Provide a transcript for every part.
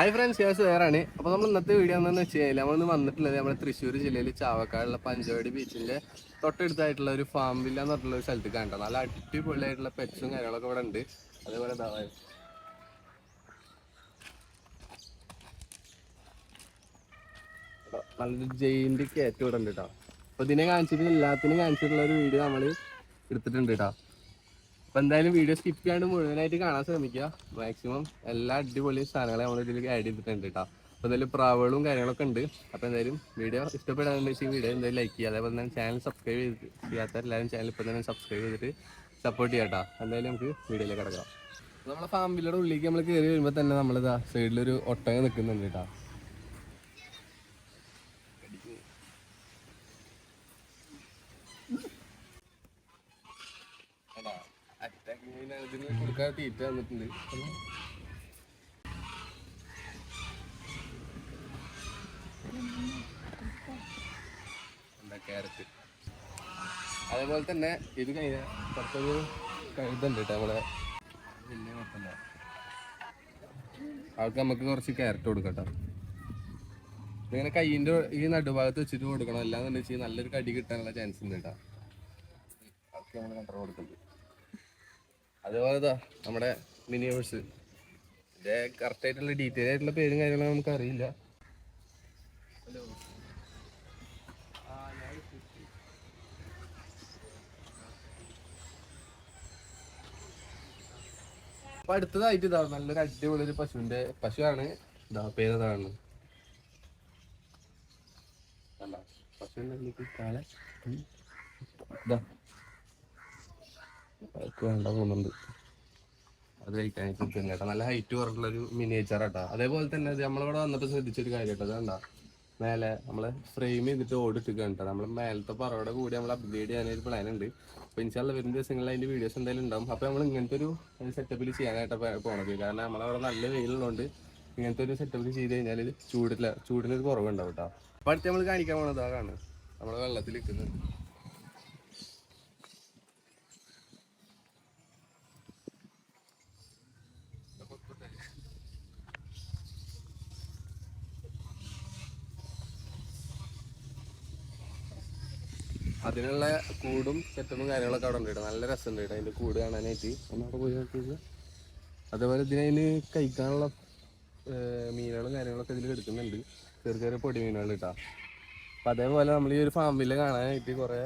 Hi friends ഞാൻ സുഹേറാണ് അപ്പോൾ നമ്മൾ ഇന്നത്തെ വീഡിയോ എന്താണെന്ന് വെച്ച് കഴിഞ്ഞാൽ നമ്മളിന്ന് വന്നിട്ടുള്ളത് നമ്മുടെ തൃശ്ശൂർ ജില്ലയിൽ ചാവക്കാടുള്ള പഞ്ചവടി ബീച്ചിന്റെ തൊട്ടടുത്തായിട്ടുള്ള ഒരു ഫാം വില്ല എന്ന് പറഞ്ഞിട്ടുള്ള ഒരു സ്ഥലത്ത് കണ്ടോ നല്ല അടിപൊളിയായിട്ടുള്ള പെറ്റ്സും കാര്യങ്ങളൊക്കെ ഇവിടെ ഉണ്ട്. അതേപോലെ കേട്ടോ, നല്ലൊരു ജയിന്റ് കയറ്റം ഇവിടെ ഉണ്ട് കേട്ടോ അപ്പോൾ ഇതിനെ കാണിച്ചിട്ട് എല്ലാത്തിനും കാണിച്ചിട്ടുള്ള ഒരു വീഡിയോ നമ്മൾ എടുത്തിട്ടുണ്ട് കേട്ടോ അപ്പൊ എന്തായാലും വീഡിയോ സ്കിപ്പ് ചെയ്യാണ്ട് മുഴുവനായിട്ട് കാണാൻ ശ്രമിക്കുക. മാക്സിമം എല്ലാ അടിപൊളി സാധനങ്ങളും നമ്മൾ ഇതിൽ ആഡ് ചെയ്തിട്ടുണ്ട് കേട്ടോ അപ്പൊ എന്തായാലും പ്രാവുകളും കാര്യങ്ങളൊക്കെ ഉണ്ട്. അപ്പൊ എന്തായാലും വീഡിയോ ഇഷ്ടപ്പെടാന്ന് വെച്ചാൽ വീഡിയോ എന്തായാലും ലൈക്ക് ചെയ്യുക. അതേപോലെ തന്നെ ചാനൽ സബ്സ്ക്രൈബ് ചെയ്ത് ചെയ്യാത്ത എല്ലാവരും ചാനൽ ഇപ്പൊ തന്നെ സബ്സ്ക്രൈബ് ചെയ്തിട്ട് സപ്പോർട്ട് ചെയ്യാം കേട്ടോ എന്തായാലും നമുക്ക് വീഡിയോയിലേക്ക് കിടക്കാം. നമ്മളെ ഫാമിലിയുടെ ഉള്ളിലേക്ക് നമ്മൾ കയറി വരുമ്പോൾ തന്നെ നമ്മളിതാ സൈഡിലൊരു ഒട്ടകം നിൽക്കുന്നുണ്ട് കേട്ടോ ഇതിന് കൊടുക്കാൻ തീറ്റ തന്നിട്ടുണ്ട്. അതേപോലെ തന്നെ ഇത് കഴിഞ്ഞ പുറത്തൊരു കഴുതുണ്ട് കേട്ടോ നമ്മളെ. വലിയ കുഴപ്പമില്ല. നമുക്ക് കുറച്ച് ക്യാരറ്റ് കൊടുക്കട്ടോ കേട്ടോ. ഇങ്ങനെ കൈയിന്റെ ഈ നടുഭാഗത്ത് വെച്ചിട്ട് കൊടുക്കണം. അല്ലാന്ന് വെച്ചാൽ നല്ലൊരു കടി കിട്ടാനുള്ള ചാൻസ് ഉണ്ട് കേട്ടോ. അതൊക്കെ നമ്മൾ കണ്ടറ കൊടുക്കുന്നത് അതേപോലെ നമ്മുടെ മിനിവേഴ്സ്. ഇതിന്റെ കറക്റ്റ് ആയിട്ടുള്ള ഡീറ്റെയിൽ ആയിട്ടുള്ള പേരും കാര്യങ്ങളും നമുക്ക് അറിയില്ല ഹലോ അപ്പൊ അടുത്തതായിട്ട് ഇതാ നല്ലൊരു അടിപൊളി ഒരു പശുവിന്റെ പശുവാണ്. ഇതാ പേരതാണ്. പശുവിന്റെ ഉള്ളിലേക്ക് കാളെ ഉം. ഇതാ അവർക്ക് വേണ്ട തോന്നുന്നുണ്ട്. അത് കഴിക്കാനായിട്ട് കേട്ടോ. നല്ല ഹൈറ്റ് കുറഞ്ഞുള്ള ഒരു മിനിയേച്ചർ അതേപോലെ തന്നെ നമ്മളിവിടെ വന്നപ്പോൾ ശ്രദ്ധിച്ചൊരു കാര്യം കേട്ടോ. അതെന്താ മേലെ നമ്മൾ ഫ്രെയിം ചെയ്തിട്ട് ഓടിട്ട് കേട്ടോ. നമ്മൾ മേലത്തെ പറയുടെ കൂടി നമ്മൾ അപ്ഗ്രേഡ് ചെയ്യാനൊരു പ്ലാൻ ഉണ്ട്. അപ്പൊ ഇൻഷാല്ല വരുന്ന ദിവസങ്ങളിൽ അതിന്റെ വീഡിയോസ് എന്തായാലും ഉണ്ടാവും. അപ്പോൾ നമ്മൾ ഇങ്ങനത്തെ ഒരു സെറ്റപ്പിൽ ചെയ്യാനായിട്ട് പോണത്. കാരണം നമ്മളവിടെ നല്ല വെയിലുള്ളതുകൊണ്ട് ഇങ്ങനത്തെ ഒരു സെറ്റപ്പിൽ ചെയ്ത് കഴിഞ്ഞാൽ ചൂടില്ല ചൂടിനൊരു കുറവുണ്ടാവും കേട്ടോ. അപ്പോൾ അടുത്ത് നമ്മൾ കാണിക്കാൻ പോണത് അതാണ്. നമ്മൾ വെള്ളത്തിൽ നിൽക്കുന്നുണ്ട് അതിനുള്ള കൂടും സെറ്റപ്പും കാര്യങ്ങളൊക്കെ അവിടെ ഉണ്ട് നല്ല രസമുണ്ട് കേട്ടോ അതിന്റെ കൂട് കാണാനായിട്ട്. ഒന്നവിടെ പോയി നോക്കിയത് അതേപോലെ ഇതിനതിന് കഴിക്കാനുള്ള മീനുകളും കാര്യങ്ങളൊക്കെ ഇതിൽ എടുക്കുന്നുണ്ട്. ചെറിയ ചെറിയ പൊടി മീനുകൾ കേട്ടോ അപ്പൊ അതേപോലെ നമ്മൾ ഈ ഒരു ഫാമിൽ കാണാനായിട്ട് കുറേ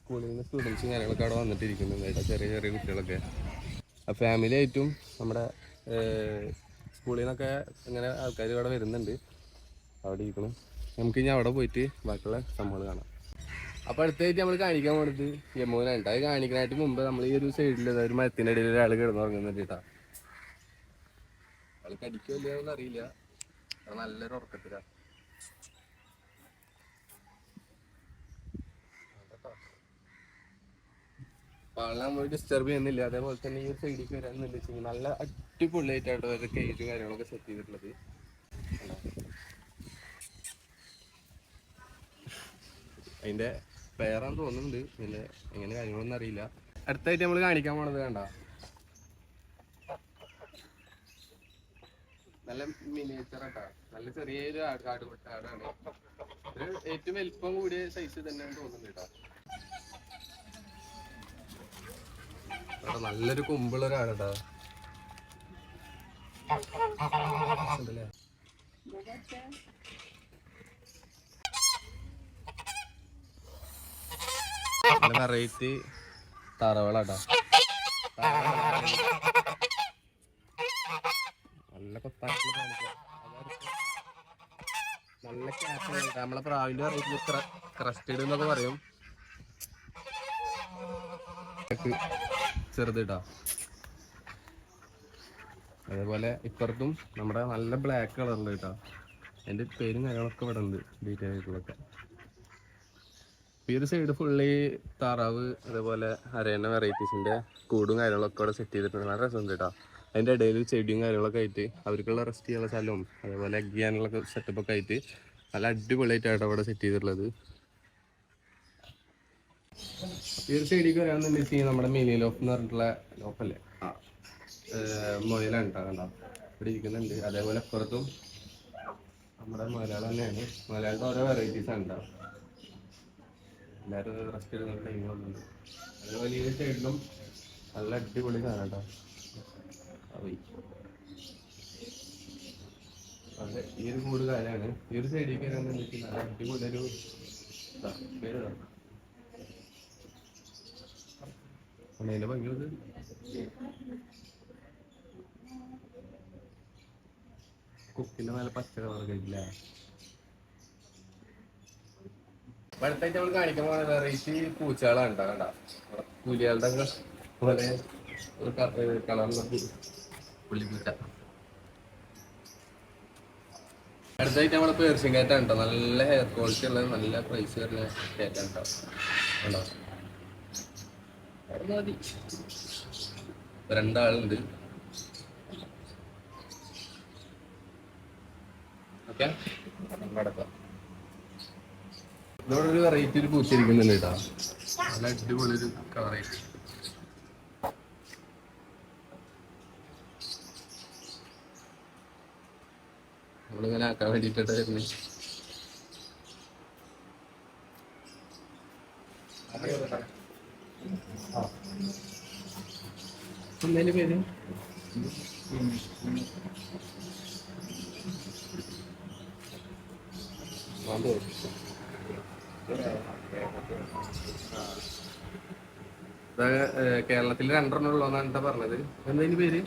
സ്കൂളിൽ നിന്ന് സ്റ്റുഡൻസും കാര്യങ്ങളൊക്കെ അവിടെ വന്നിട്ടിരിക്കുന്നുണ്ട് കേട്ടോ ചെറിയ ചെറിയ കുട്ടികളൊക്കെ. ആ ഫാമിലി ആയിട്ടും നമ്മുടെ സ്കൂളിൽ നിന്നൊക്കെ ഇങ്ങനെ ആൾക്കാർ ഇവിടെ വരുന്നുണ്ട്. അവിടെ ഇരിക്കണം. നമുക്ക് ഇനി അവിടെ പോയിട്ട് ബാക്കിയുള്ള സംഭവങ്ങൾ കാണാം. അപ്പൊ അടുത്തായിട്ട് നമ്മൾ കാണിക്കാൻ പോണത് യമുനാണ് അത് കാണിക്കാനായിട്ട് മുമ്പ് നമ്മൾ ഈ ഒരു സൈഡിൽ ഒരു മരത്തിന്റെ ഇടയിൽ ഒരാൾ കിടന്നുറങ്ങുന്നുണ്ട് കേട്ടാ ആൾ കടിക്കോ ഇല്ലയെന്ന് അറിയില്ല. നല്ലൊരു ഉറക്കത്തിലാ. ഡിസ്റ്റർബ് ചെയ്യുന്നില്ല. അതേപോലെ തന്നെ ഈ ഒരു സൈഡിലേക്ക് വരാൻ വെച്ചാൽ നല്ല അടിപൊളിയായിട്ടാണ് അവരുടെ കേജും കാര്യങ്ങളൊക്കെ സെറ്റ് ചെയ്തിട്ടുള്ളത്. അതിന്റെ പേരാന്ന് തോന്നുന്നുണ്ട്. പിന്നെ എങ്ങനെ കാര്യങ്ങളൊന്നും അറിയില്ല. അടുത്തായിട്ട് നമ്മൾ കാണിക്കാൻ പോണത് വേണ്ട നല്ല മിനിയേച്ചർ ആട്ടാ. നല്ല ചെറിയൊരു ആട് കാട് ആടാണ് ഒരു ഏറ്റവും വലിപ്പം കൂടിയ സൈസ് തന്നെയാണ് തോന്നുന്നുണ്ട് കേട്ടോ. നല്ലൊരു കുമ്പുള്ള ആടാ ഉണ്ടല്ലേ വെറൈറ്റി തറവളാട്ടാ. നല്ല നല്ല ക്യാഷ് നമ്മളെ പ്രാവിന്റെ വെറൈറ്റി ക്രസ്റ്റഡ് എന്നൊക്കെ പറയും. ചെറുതിട്ടാ അതേപോലെ ഇപ്പുറത്തും നമ്മുടെ നല്ല ബ്ലാക്ക് കളറിൽ കേട്ടോ അതിന്റെ പേരും കാര്യങ്ങളൊക്കെ ഇവിടെ ഉണ്ട് ഡീറ്റെയിൽ ആയിട്ടുള്ളതൊക്കെ. ഈ ഒരു സൈഡ് ഫുള്ളി താറാവ് അതേപോലെ അരയണ വെറൈറ്റീസിന്റെ കൂടും കാര്യങ്ങളൊക്കെ അവിടെ സെറ്റ് ചെയ്തിട്ടുണ്ട്. നല്ല രസമുണ്ട് കേട്ടോ അതിന്റെ ഇടയിൽ ചെടിയും കാര്യങ്ങളൊക്കെ ആയിട്ട് അവർക്കുള്ള റെസ്റ്റ് ചെയ്യാനുള്ള സ്ഥലവും അതേപോലെ എഗ് ചെയ്യാനുള്ള സെറ്റപ്പ് ഒക്കെ ആയിട്ട് നല്ല അടിപൊളിയായിട്ടാണ് അവിടെ സെറ്റ് ചെയ്തിട്ടുള്ളത്. ഈ ഒരു സൈഡിലേക്ക് വരാന്നുണ്ടെങ്കിൽ നമ്മുടെ മിനി ലോഫ് എന്ന് പറഞ്ഞിട്ടുള്ള ലോഫല്ലേ മുയലാണ് കേട്ടോ കണ്ടോ? ഇവിടെ ഇരിക്കുന്നുണ്ട്. അതേപോലെ അപ്പുറത്തും നമ്മുടെ മലയാളം തന്നെയാണ്. മലയാളത്തിൽ ഓരോ വെറൈറ്റീസ് ആണ് ഉണ്ടാവും എല്ലാവരും റെസ്റ്റ് എടുക്കുന്ന ടൈമുണ്ട് അതുപോലെ ഈ സൈഡിലും നല്ല അടിപൊളി സാധനം കേട്ടോ അതെ. ഈ ഒരു കൂട് കാലാണ് ഈ ഒരു സൈഡിലേക്ക് വരാന്നുണ്ടെങ്കിൽ നല്ല അടിപൊളി ഒരു പേര്. അതിന്റെ ഭംഗിയത് കുക്കിന്റെ നല്ല പച്ച കളർ കഴിക്കില്ല അടുത്തായിട്ട് നമ്മളെ പേർഷ്യൻ കാറ്റാണ് കേട്ടോ നല്ല ഹെയർ ക്വാളിറ്റി ഉള്ള നല്ല പ്രൈസ് വരുന്ന കാറ്റാണ് കേട്ടോ അത് മതി. രണ്ടാളുണ്ട്. ഓക്കെ? നടക്കാം ഇതോടെ ഒരു വെറൈറ്റി ഒരു പൂച്ചിരിക്കുന്നുണ്ട് കേട്ടോ. നല്ല അടിപൊളി ഒരു കളറായിട്ട് നമ്മളിങ്ങനെ ആക്കാൻ വേണ്ടിട്ടായിരുന്നു എന്തേലും പേര്? കേരളത്തിൽ രണ്ടെണ്ണം ഉള്ളതെന്നാണ് എന്താ പറഞ്ഞത്? എന്തതിന് പേര്?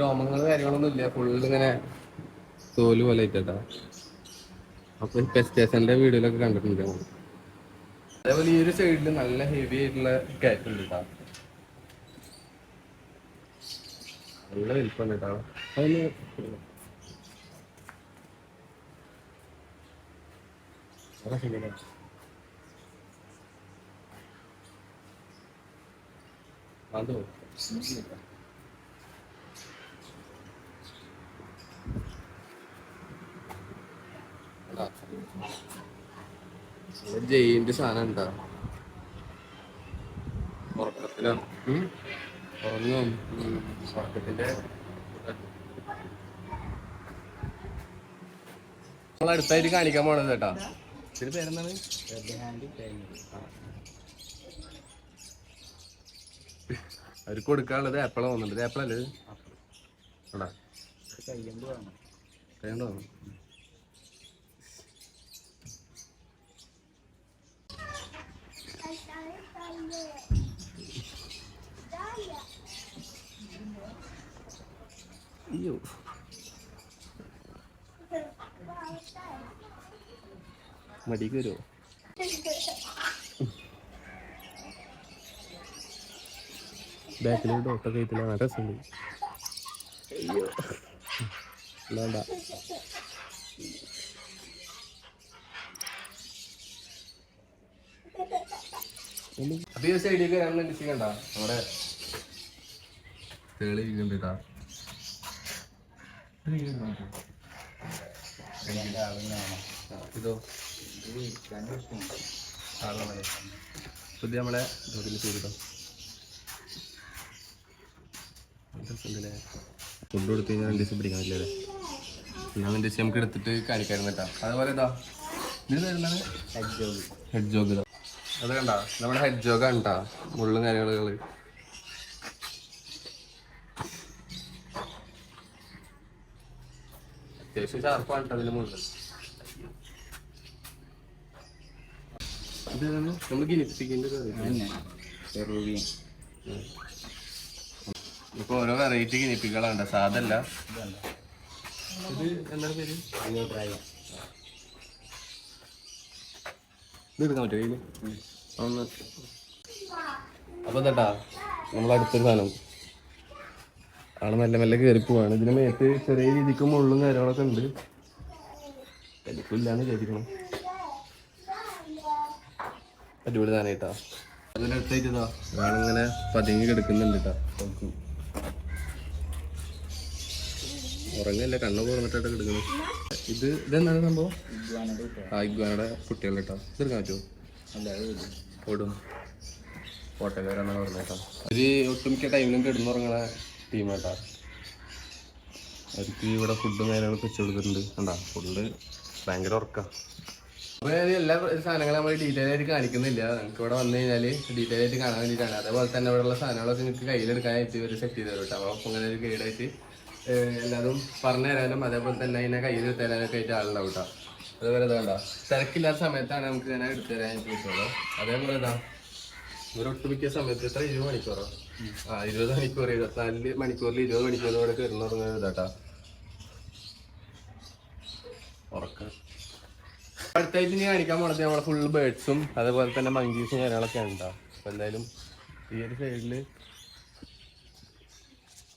രോമങ്ങൾ കാര്യങ്ങളൊന്നും ഇല്ല. ഫുള്ള് ഇങ്ങനെ തോൽ പോലെ ആയിട്ടാ. അപ്പൊ പെസ്റ്റേഷന്റെ വീഡിയോയിലൊക്കെ കണ്ടിട്ടുണ്ട്. അതേപോലെ ഈ ഒരു സൈഡിൽ നല്ല ഹെവി ആയിട്ടുള്ള കാറ്റ് ഉണ്ട് കേട്ടോ നല്ല വലിപ്പം കേട്ടോ അതൊന്ന് അതൊക്കെ ശരിയല്ലേ? അതോ ജയിന്റെ സാധനം എന്താ ഉറക്കത്തിലാണ്? ഉറങ്ങും. ഉറക്കത്തിന്റെ നമ്മൾ അടുത്തായിട്ട് കാണിക്കാൻ പോണത് കേട്ടാ ഇതിന് പേരെന്താണ്? അവർക്ക് കൊടുക്കാനുള്ളത് ആപ്പിളാ തോന്നുന്നുണ്ട്. ആപ്പിളല്ലേ ആടാ കഴിയണ്ടോ അയ്യോ. മടിക്ക് വരുമോ ബാക്കിൽ ഡോക്ടർ കഴിത്തില്ല നല്ല രസമുണ്ട്. അയ്യോ. വേണ്ട. ഇതോ. പുതിയ നമ്മളെ ജോലിയിൽ ചെയ്തിട്ടോ ഫുഡ് കൊടുത്ത് കഴിഞ്ഞാൽ രണ്ട് ദിവസം പിടിക്കാൻ പറ്റില്ലേ എന്നാൽ രണ്ട് ദിവസം നമുക്ക് എടുത്തിട്ട് കാണിക്കായിരുന്നു കേട്ടോ അതുപോലെ ഇതാ. ഇത് എന്താണ് ഹെഡ് ജോഗ് ഇതാ. അത് കണ്ട? നമ്മുടെ ഹെഡ് ജോഗാണ് കേട്ടാ മുള്ളും കാര്യങ്ങൾ അത്യാവശ്യം ഷാർപ്പാണ് കേട്ടോ അതിന്റെ മുകളിൽ ഇതാണ് നമ്മൾ ഗിനിപ്പിക്കേണ്ട ഇപ്പൊ ഓരോ വെറൈറ്റി ഗിനിപ്പികളാണ് സാധല്ല. ഇത് എന്താ പേര്? പറ്റുമോ ഒന്ന്. അപ്പൊ എന്താ നമ്മൾ അടുത്തൊരു സാധനം. ആൾ മെല്ലെ മെല്ലെ കയറി പോവാണ്. ഇതിന് മേത്ത് ചെറിയ രീതിക്ക് മുള്ളും കാര്യങ്ങളൊക്കെ ഉണ്ട്. വലിപ്പില്ലാന്ന് വിചാരിക്കണം അടിപൊളി സാധനം കേട്ടാ. ഇതാ. ഒരാളിങ്ങനെ പതുങ്ങി കിടക്കുന്നുണ്ട് കേട്ടോ. നോക്കൂ ഉറങ്ങല്ല? കണ്ണു തുറന്നിട്ടായിട്ട് കിടക്കുന്നു ഇത് ഇതെന്താണ് സംഭവം? ആ ഇഗ്വാനയുടെ കുട്ടികൾ കേട്ടോ. ഇതെടുക്കാൻ പറ്റുമോ? ഓടും. കോട്ടയക്കാരാണെന്ന് പറഞ്ഞേട്ടോ ഒരു ഒട്ടുമിക്ക ടൈമിലും കിടന്നുറങ്ങണ ടീമാട്ടാ അവർക്ക് ഇവിടെ ഫുഡും കാര്യങ്ങളൊക്കെ വെച്ച് കൊടുത്തിട്ടുണ്ട്. കണ്ടാ ഫുഡ് ഭയങ്കര ഉറക്ക. എല്ലാ സാധനങ്ങൾ നമ്മൾ ഡീറ്റെയിൽ ആയിട്ട് കാണിക്കുന്നില്ല. നിങ്ങൾക്ക് ഇവിടെ വന്നു കഴിഞ്ഞാൽ ഡീറ്റെയിൽ ആയിട്ട് കാണാൻ വേണ്ടിയിട്ടാണ്. അതേപോലെ തന്നെ ഇവിടെയുള്ള സാധനങ്ങളൊക്കെ നിങ്ങൾക്ക് കയ്യിലെടുക്കാനായിട്ട് ഇവർ സെറ്റ് ചെയ്ത് തരും അപ്പോൾ അങ്ങനെ ഒരു ഗൈഡായിട്ട് എല്ലാതും പറഞ്ഞു തരാനും അതേപോലെ തന്നെ അതിനെ കയ്യിൽ തരാനൊക്കെ ആയിട്ട് ആളുണ്ടാവും കേട്ടോ. അതേപോലെ ഇതാ തിരക്കില്ലാത്ത സമയത്താണ് നമുക്ക് ഇങ്ങനെ എടുത്തു തരാനായിട്ട് പറ്റുള്ളൂ അതേപോലെ ഇതാ ഒരു ഒട്ടുമിക്ക സമയത്ത് എത്ര? ഇരുപത് മണിക്കൂറോ? ആ ഇരുപത് മണിക്കൂർ ഇരുപത്തിനാല് മണിക്കൂറിൽ ഇരുപത് മണിക്കൂറിലൂടെ കയറുന്നു ഇതാട്ടാ ഉറക്കം. അടുത്തായിട്ട് ഇനി കാണിക്കാൻ പോണത് നമ്മളെ ഫുൾ ബേർഡ്സും അതേപോലെ തന്നെ മങ്കീസും കാര്യങ്ങളൊക്കെ ഉണ്ടാവും അപ്പൊ എന്തായാലും ഈ ഒരു സൈഡിൽ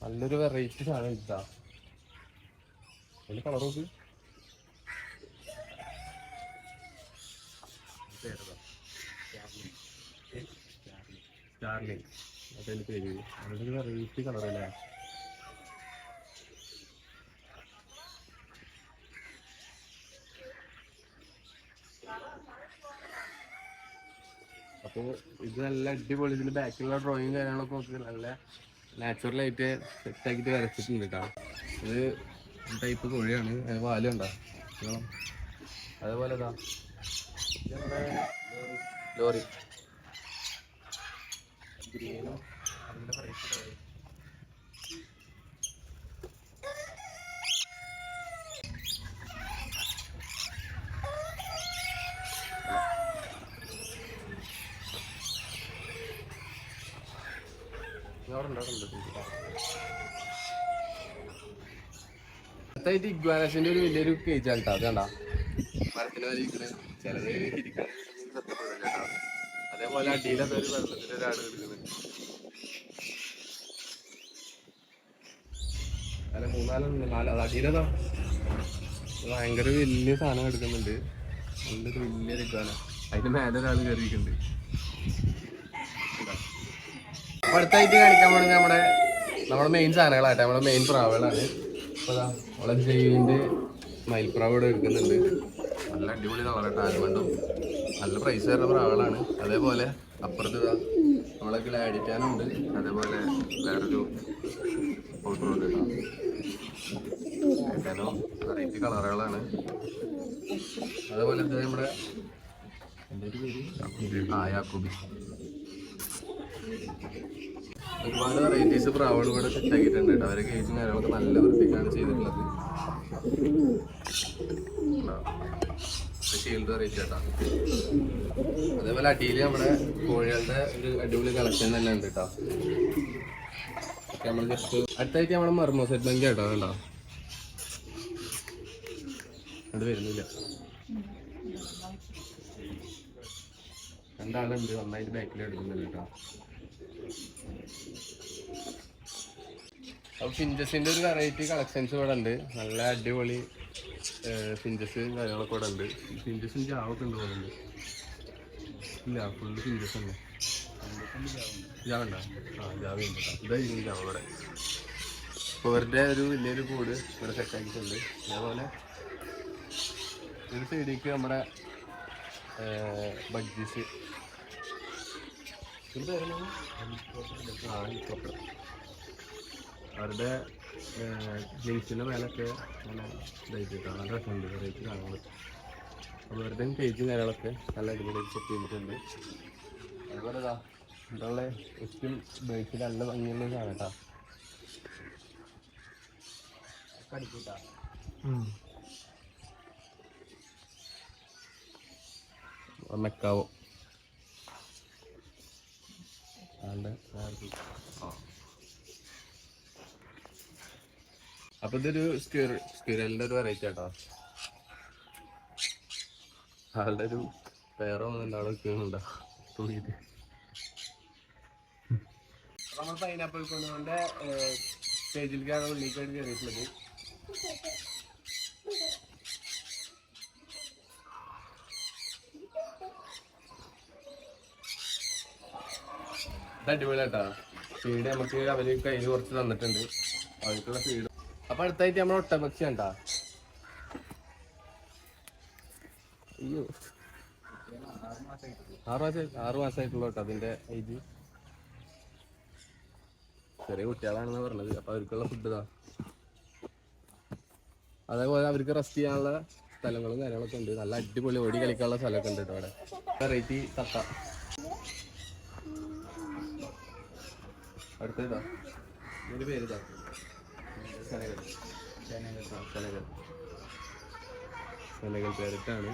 നല്ലൊരു വെറൈറ്റി സാധനം ഇതാ അതിന്റെ കളർ നോക്ക്. സ്റ്റാർലിംഗ് അതെന്റെ പേര്. നല്ലൊരു വെറൈറ്റി കളറല്ലേ അപ്പോൾ ഇത് നല്ല അടിപൊളി ഇതിന്റെ ബാക്കിലുള്ള ഡ്രോയിങ് കാര്യങ്ങളൊക്കെ നോക്കി നല്ല നാച്ചുറൽ ആയിട്ട് സെറ്റ് ആക്കിയിട്ട് വരച്ചിട്ടുണ്ട് കേട്ടോ ഇത് ടൈപ്പ് കോഴിയാണ് കാണാം. അതേപോലെ ലോറി. ഗ്രീനും? ഇഗ്വാനസിന്റെ ഒരു വലിയൊരു കേജ് ആണ് കേട്ടോ മരത്തിന് അതേപോലെ അടിയിലത്തെ ഒരു വെള്ളത്തിന്റെ ഒരാട് കിടക്കുന്നുണ്ട് അല്ല മൂന്നാലുണ്ട് നാല് അടിയിലതാ ഭയങ്കര വലിയ സാധനം എടുക്കുന്നുണ്ട് നല്ലൊരു വലിയൊരു ഇഗ്വാന. അതിന്റെ മേലെ കയറിയിട്ടുണ്ട് അടുത്തായിട്ട് കാണിക്കാൻ പോകുന്നത് നമ്മുടെ നമ്മുടെ മെയിൻ സാധനങ്ങളാട്ടെ നമ്മുടെ മെയിൻ പ്രാവുകളാണ്. അപ്പോൾ നമ്മളെ ജൈവിന്റെ മയിൽപ്രാവ് ഇവിടെ എടുക്കുന്നുണ്ട്. നല്ല അടിപൊളി നമ്മുടെ ആൽമണ്ടും നല്ല പ്രൈസ് വരുന്ന പ്രാവുകളാണ്. അതേപോലെ അപ്പുറത്ത് നമ്മളെ ഗ്ലാഡിറ്റാനുണ്ട് അതേപോലെ വേറൊരു ഫോട്ടോണ്ട് കേട്ടോ. വെറൈറ്റി കളറുകളാണ് അതേപോലെ നമ്മുടെ എന്റെ പേര് ആ യാക്കൂബി. ഒരുപാട് വെറൈറ്റീസ് പ്രാവുകൾ ഇവിടെ സെറ്റ് ആക്കിയിട്ടുണ്ട് കേട്ടോ. അവരെ കേസും കാര്യങ്ങളൊക്കെ നല്ല വൃത്തിക്കാണ് ചെയ്തിട്ടുള്ളത്. ഷീൽഡ് വെറൈറ്റി കേട്ടോ അതേപോലെ അടിയിൽ നമ്മുടെ കോഴികളുടെ ഒരു അടിപൊളി കളക്ഷൻ തന്നെ ഉണ്ട് കേട്ടോ. നമ്മൾ ജസ്റ്റ് അടുത്തായിട്ട് നമ്മുടെ മർമോ ബാങ്ക് കേട്ടോ കേട്ടോ അത് വരുന്നില്ല. രണ്ടാളുണ്ട് നന്നായിട്ട് ബാക്കിൽ എടുക്കുന്നില്ല കേട്ടോ. അപ്പോൾ ഫിഞ്ചസിന്റെ ഒരു വെറൈറ്റി കളക്ഷൻസ് ഇവിടെ ഉണ്ട്. നല്ല അടിപൊളി ഫിഞ്ചസ് കാര്യങ്ങളൊക്കെ ഇവിടെ ഉണ്ട്. ഫിഞ്ചസും ജാവൊക്കെ ഉണ്ട് തോന്നുന്നുണ്ട് ഇല്ല ഫുള്ള് ഫിഞ്ചസ് തന്നെ. ജാവ ഉണ്ടോ. ആ ജാവ ഉണ്ട് ഇവിടെ. അപ്പോൾ ഇവരുടെ ഒരു വലിയൊരു കൂട് ഇവിടെ സെറ്റ് ആക്കിയിട്ടുണ്ട്. അതേപോലെ ഒരു സൈഡിലേക്ക് നമ്മുടെ ബഡ്ജീസ് ഹെലികോപ്റ്റർ അവരുടെ ജെൻസിന്റെ മേലൊക്കെ ഇതായിട്ടാണ് നല്ല രസമുണ്ട് വെറൈറ്റി കാണുന്നത് അപ്പോൾ അവരുടെ പേജും കാര്യങ്ങളൊക്കെ നല്ല അടിപൊളി സെറ്റ് ചെയ്തിട്ടുണ്ട്. അതുപോലെ ഇതാ ഇതുള്ള ഏറ്റവും ബേക്കിൽ നല്ല ഭംഗിയുള്ള കേട്ടോ കടിക്കൂട്ടാ മെക്കാവോ ആളുടെ ആ അപ്പൊ ഇതൊരു സ്ക്യൂരലിന്റെ ഒരു വെറൈറ്റി ആട്ടോ. ആളുടെ ഒരു പേരോ അവിടെ വെക്കുന്നുണ്ടോ തുണിയിട്ട് നമ്മൾ പൈനാപ്പിൾ കൊണ്ടുകൊണ്ട് സ്റ്റേജിലേക്കാണ് ഉള്ളിലേക്കായിട്ട് കയറിയിട്ടുള്ളത്. ഇത് അടിപൊളിയാട്ടാ ഫീഡ് നമുക്ക് അവർ കയ്യിൽ കുറച്ച് തന്നിട്ടുണ്ട്. അവർക്കുള്ള ഫീഡ് അപ്പൊ അടുത്തായിട്ട് നമ്മൾ ഒട്ടപക്ഷി കണ്ടാ. അയ്യോ. ആറു മാസം ആറു മാസമായിട്ടുള്ള കേട്ടോ അതിന്റെ ഏജ് ചെറിയ കുട്ടികളാണെന്ന് പറഞ്ഞത്. അപ്പൊ അവർക്കുള്ള ഫുഡ് ഇതാ. അതേപോലെ അവർക്ക് റെസ്റ്റ് ചെയ്യാനുള്ള സ്ഥലങ്ങളും കാര്യങ്ങളൊക്കെ ഉണ്ട്. നല്ല അടിപൊളി ഓടി കളിക്കാനുള്ള സ്ഥലമൊക്കെ ഉണ്ട് കേട്ടോ അവിടെ. വെറൈറ്റി തത്ത. അടുത്തതാ. ഇതിന്റെ പേര് സെനഗൽ സെനഗൽ സെനഗൽ സെനഗൽ പാരറ്റാണ്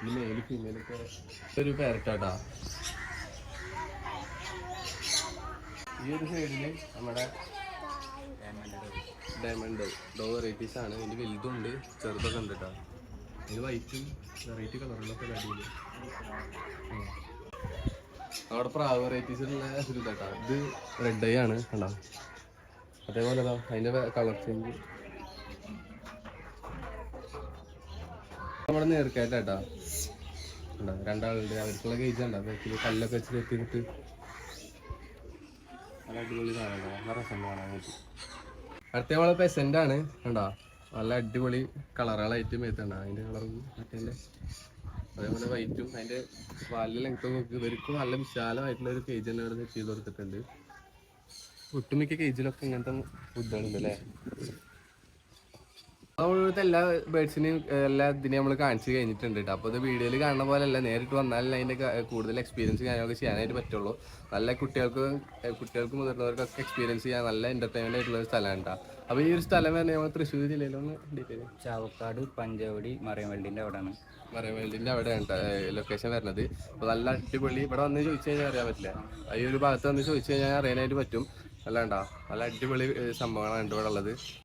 ഇത് മെയിൽ ഫീമെയിലൊക്കെ ഒരു പാരറ്റാട്ടാ ഈ ഒരു സൈഡിൽ നമ്മുടെ ഡയമണ്ട് ഡോ വെറൈറ്റീസ് ആണ്. ഇതിന്റെ വലുതുണ്ട് ചെറുതൊക്കെ ഉണ്ട് കേട്ടോ ഇത് വൈറ്റും വെറൈറ്റി കളറുകളൊക്കെ അടിയിൽ അവിടെ പ്രാവ് വെറൈറ്റീസ് ഉള്ള ഇതാട്ടാ ഇത് റെഡ് ഐ ആണ് കണ്ടോ? അതേപോലെ അതിന്റെ കളർ ചേഞ്ച് നമ്മുടെ നേർക്കായിട്ടാ ഉണ്ടോ രണ്ടാളുണ്ട് അവർക്കുള്ള ഗേജ് ഉണ്ടോ ബാക്കിൽ കല്ലൊക്കെ വെച്ച് കെട്ടിയിട്ട് നല്ല രസം അടുത്ത നമ്മളെ പെസന്റ് ആണ് കണ്ടോ? നല്ല അടിപൊളി കളറുകളായിട്ട് മേത്തുണ്ട്. അതിന്റെ കളർ മറ്റേ അതേപോലെ വൈറ്റും അതിന്റെ വാലിന്റെ ലെങ്ത് നോക്കി. ഇവർക്കും നല്ല വിശാലമായിട്ടുള്ള ഒരു കേജ് തന്നെ ഇവിടെ ചെയ്ത് കൊടുത്തിട്ടുണ്ട്. ഒട്ടുമിക്ക കേജിലൊക്കെ ഇങ്ങനത്തെ ഫുഡുകളുണ്ട് അല്ലേ? നമ്മളിവിടുത്തെ എല്ലാ ബേഡ്സിനെയും എല്ലാ ഇതിനെയും നമ്മൾ കാണിച്ചു കഴിഞ്ഞിട്ടുണ്ട് കേട്ടോ. അപ്പോൾ ഇത് വീഡിയോയിൽ കാണുന്ന പോലെ അല്ല നേരിട്ട് വന്നാൽ അതിന്റെ കൂടുതൽ എക്സ്പീരിയൻസ് കാര്യങ്ങളൊക്കെ ചെയ്യാനായിട്ട് പറ്റുള്ളൂ. നല്ല കുട്ടികൾക്ക് കുട്ടികൾക്ക് മുതിർന്നവർക്കൊക്കെ എക്സ്പീരിയൻസ് ചെയ്യാൻ നല്ല എന്റർടൈൻമെന്റ് ആയിട്ടുള്ള ഒരു സ്ഥലമാണ് കേട്ടോ. അപ്പോൾ ഈ ഒരു സ്ഥലം തന്നെ നമ്മൾ തൃശ്ശൂർ ജില്ലയിലൊന്ന് ഡീറ്റെയിൽ ചാവക്കാട് പഞ്ചവടി മറിയമ്പള്ളിന്റെ അവിടെയാണ്. മറവേൾഡിന്റെ അവിടെയാണ് ലൊക്കേഷൻ വരുന്നത്. അപ്പോൾ നല്ല അടിപൊളി ഇവിടെ വന്ന് ചോദിച്ചു കഴിഞ്ഞാൽ അറിയാൻ പറ്റില്ല. ഈ ഒരു ഭാഗത്ത് വന്ന് ചോദിച്ചു കഴിഞ്ഞാൽ അറിയാനായിട്ട് പറ്റും. അല്ലാണ്ടാ നല്ല അടിപൊളി സംഭവങ്ങളാണ് ഇവിടെ ഉള്ളത്.